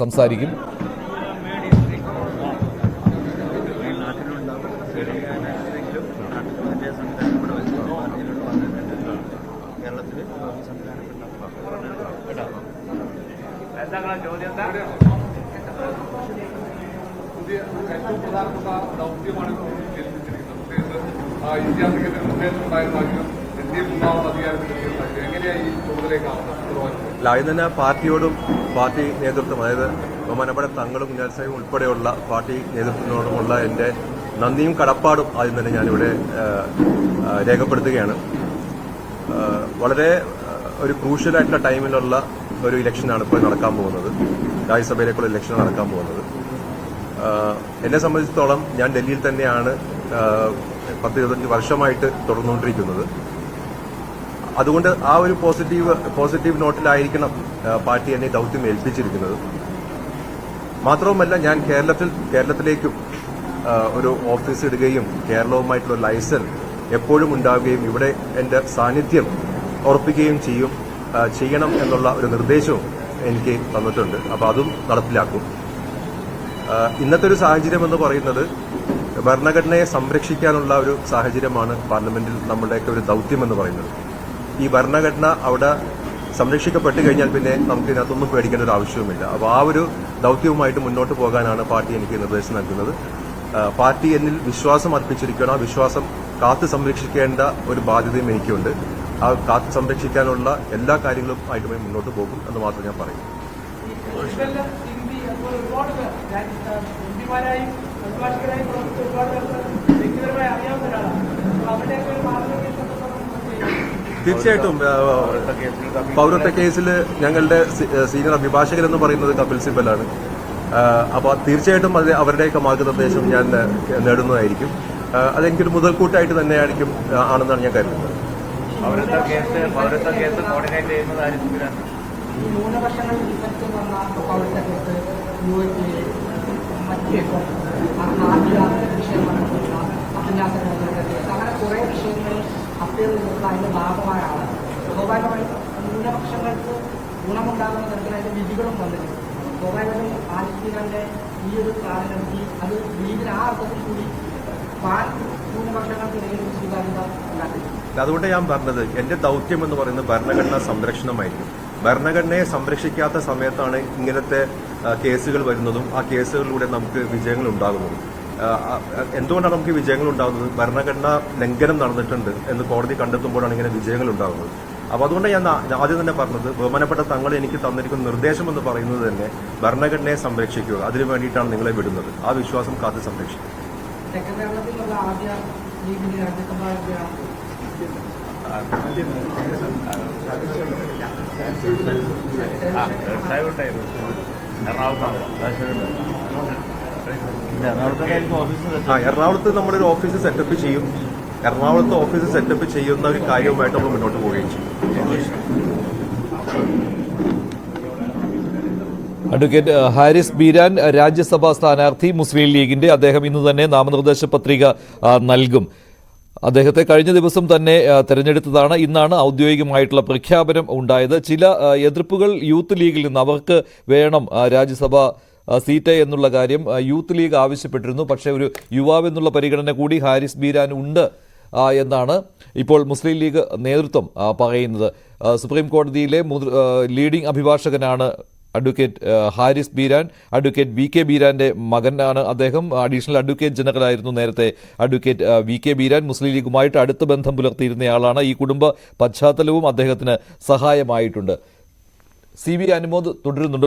സംസാരിക്കും. ദൗത്യമാണ് India cricket നിർദ്ദേശമുണ്ടായിരുന്നെങ്കിലും അല്ല ആദ്യം തന്നെ പാർട്ടിയോടും പാർട്ടി നേതൃത്വം അതായത് ബഹുമാനപ്പെട്ട തങ്ങളും കുഞ്ഞാലിസായും ഉൾപ്പെടെയുള്ള പാർട്ടി നേതൃത്വത്തിനോടുമുള്ള എന്റെ നന്ദിയും കടപ്പാടും ആദ്യം തന്നെ ഞാനിവിടെ രേഖപ്പെടുത്തുകയാണ്. വളരെ ഒരു ക്രൂഷ്യലായിട്ടുള്ള ടൈമിലുള്ള ഒരു ഇലക്ഷനാണ് ഇപ്പോൾ നടക്കാൻ പോകുന്നത്. രാജ്യസഭയിലേക്കുള്ള ഇലക്ഷൻ നടക്കാൻ പോകുന്നത്. എന്നെ സംബന്ധിച്ചിടത്തോളം ഞാൻ ഡൽഹിയിൽ തന്നെയാണ് പത്ത് ഇരുപത്തഞ്ച് വർഷമായിട്ട് തുടർന്നുകൊണ്ടിരിക്കുന്നത്. അതുകൊണ്ട് ആ ഒരു പോസിറ്റീവ് പോസിറ്റീവ് നോട്ടിലായിരിക്കണം പാർട്ടി എന്നെ ദൌത്യം ഏൽപ്പിച്ചിരിക്കുന്നത്. മാത്രവുമല്ല ഞാൻ കേരളത്തിൽ കേരളത്തിലേക്കും ഒരു ഓഫീസ് ഇടുകയും കേരളവുമായിട്ടുള്ള ലൈസൻസ് എപ്പോഴും ഉണ്ടാവുകയും ഇവിടെ എന്റെ സാന്നിധ്യം ഉറപ്പിക്കുകയും ചെയ്യും ചെയ്യണം എന്നുള്ള ഒരു നിർദ്ദേശവും എനിക്ക് തന്നിട്ടുണ്ട്. അപ്പോൾ അതും നടപ്പിലാക്കും. ഇന്നത്തെ ഒരു സാഹചര്യം എന്ന് പറയുന്നത് ഭരണഘടനയെ സംരക്ഷിക്കാനുള്ള ഒരു സാഹചര്യമാണ് പാർലമെന്റിൽ നമ്മുടെയൊക്കെ ഒരു ദൗത്യം എന്ന് പറയുന്നത്. ഈ ഭരണഘടന അവിടെ സംരക്ഷിക്കപ്പെട്ട് കഴിഞ്ഞാൽ പിന്നെ നമുക്ക് ഇതിനകത്തൊന്നും പേടിക്കേണ്ട ഒരു ആവശ്യവുമില്ല. അപ്പോൾ ആ ഒരു ദൗത്യവുമായിട്ട് മുന്നോട്ട് പോകാനാണ് പാർട്ടി എനിക്ക് നിർദ്ദേശം നൽകുന്നത്. പാർട്ടി എന്നിൽ വിശ്വാസം അർപ്പിച്ചിരിക്കണം ആ വിശ്വാസം കാത്തു സംരക്ഷിക്കേണ്ട ഒരു ബാധ്യതയും എനിക്കുണ്ട്. ആ കാത്തു സംരക്ഷിക്കാനുള്ള എല്ലാ കാര്യങ്ങളും ആയിട്ടുമായി മുന്നോട്ട് പോകും എന്ന് മാത്രം ഞാൻ പറയും. അറിയാവുന്ന ഒരാളാണ് അപ്പോൾ അവരുടെയൊക്കെ ഒരു മാർഗനിർദ്ദേശം തീർച്ചയായിട്ടും പൗരത്വ കേസിൽ ഞങ്ങളുടെ സീനിയർ അഭിഭാഷകൻ എന്ന് പറയുന്നത് കപിൽ സിബലാണ്. അപ്പോൾ തീർച്ചയായിട്ടും അത് അവരുടെയൊക്കെ മാർഗനിർദ്ദേശം ഞാൻ നേടുന്നതായിരിക്കും. അതെങ്കിലും അതെനിക്കൊരു മുതൽക്കൂട്ടായിട്ട് തന്നെയായിരിക്കും ആണെന്നാണ് ഞാൻ കരുതുന്നത്. പൗരത്വ കേസ് പൗരത്വ കേസ് കോർഡിനേറ്റ് ചെയ്യുന്നത് ആരും മറ്റ് വിഷയമാണ്. അങ്ങനെ കുറേ വിഷയങ്ങൾ അപ്പീൽ ചെയ്തിട്ടുള്ള അതിന്റെ ഭാഗമായാണ്. സ്വാഭാവികമായും ന്യൂനപക്ഷങ്ങൾക്ക് ഗുണമുണ്ടാകുന്ന തരത്തിലായിട്ട് വിധികളും വന്നിട്ടുണ്ട്. സ്വാഭാവികമായും പാലസ്തീനന്റെ ഈ ഒരു കാലഘട്ടത്തിൽ അത് ലീഗിൽ ആ അർത്ഥത്തിൽ കൂടി പാൽ ന്യൂനപക്ഷങ്ങൾക്കിടയിൽ സ്വീകാര്യത അതുകൊണ്ട് ഞാൻ പറഞ്ഞത് എന്റെ ദൗത്യം എന്ന് പറയുന്നത് ഭരണഘടനാ സംരക്ഷണമായിരിക്കും. ഭരണഘടനയെ സംരക്ഷിക്കാത്ത സമയത്താണ് ഇങ്ങനത്തെ കേസുകൾ വരുന്നതും ആ കേസുകളിലൂടെ നമുക്ക് വിജയങ്ങൾ ഉണ്ടാകുന്നതും. എന്തുകൊണ്ടാണ് നമുക്ക് വിജയങ്ങൾ ഉണ്ടാകുന്നത്? ഭരണഘടനാ ലംഘനം നടന്നിട്ടുണ്ട് എന്ന് കോടതി കണ്ടെത്തുമ്പോഴാണ് ഇങ്ങനെ വിജയങ്ങൾ ഉണ്ടാകുന്നത്. അപ്പോൾ അതുകൊണ്ട് ഞാൻ ആദ്യം തന്നെ പറഞ്ഞത് ബഹുമാനപ്പെട്ട തങ്ങൾ എനിക്ക് തന്നിരിക്കുന്ന നിർദ്ദേശം എന്ന് പറയുന്നത് തന്നെ ഭരണഘടനയെ സംരക്ഷിക്കുക. അതിനു വേണ്ടിയിട്ടാണ് നിങ്ങളെ വിടുന്നത്. ആ വിശ്വാസം കാത്ത് സംരക്ഷിക്കുക. തെക്കൻ ആ എറണാകുളത്ത് നമ്മളൊരു ഓഫീസ് സെറ്റപ്പ് ചെയ്യും. എറണാകുളത്ത് ഓഫീസ് സെറ്റപ്പ് ചെയ്യുന്ന ഒരു കാര്യവുമായിട്ട് നമ്മൾ മുന്നോട്ട് പോവുകയും ചെയ്യും. അഡ്വക്കേറ്റ് ഹാരിസ് ബീരാൻ രാജ്യസഭാ സ്ഥാനാർത്ഥി മുസ്ലിം ലീഗിന്റെ അദ്ദേഹം ഇന്ന് തന്നെ നാമനിർദ്ദേശ പത്രിക നൽകും. അദ്ദേഹത്തെ കഴിഞ്ഞ ദിവസം തന്നെ തെരഞ്ഞെടുത്തതാണ്. ഇന്നാണ് ഔദ്യോഗികമായിട്ടുള്ള പ്രഖ്യാപനം ഉണ്ടായത്. ചില എതിർപ്പുകൾ യൂത്ത് ലീഗിൽ നിന്ന് അവർക്ക് വേണം രാജ്യസഭാ സീറ്റ് എന്നുള്ള കാര്യം യൂത്ത് ലീഗ് ആവശ്യപ്പെട്ടിരുന്നു. പക്ഷേ ഒരു യുവാവ് എന്നുള്ള പരിഗണന കൂടി ഹാരിസ് ബീരാൻ ഉണ്ട് എന്നാണ് ഇപ്പോൾ മുസ്ലിം ലീഗ് നേതൃത്വം പറയുന്നത്. സുപ്രീം കോടതിയിലെ leading അഭിഭാഷകനാണ് advocate Haris Beeran. Advocate V K ബീരാന്റെ മകനാണ് അദ്ദേഹം. അഡീഷണൽ അഡ്വക്കേറ്റ് ജനറലായിരുന്നു നേരത്തെ advocate V K Beeran. Muslim ലീഗുമായിട്ട് അടുത്ത ബന്ധം പുലർത്തിയിരുന്നയാളാണ് ഈ കുടുംബ പശ്ചാത്തലവും അദ്ദേഹത്തിന് സഹായമായിട്ടുണ്ട്. സി ബി അനുമോദ് തുടരുന്നുണ്ട്.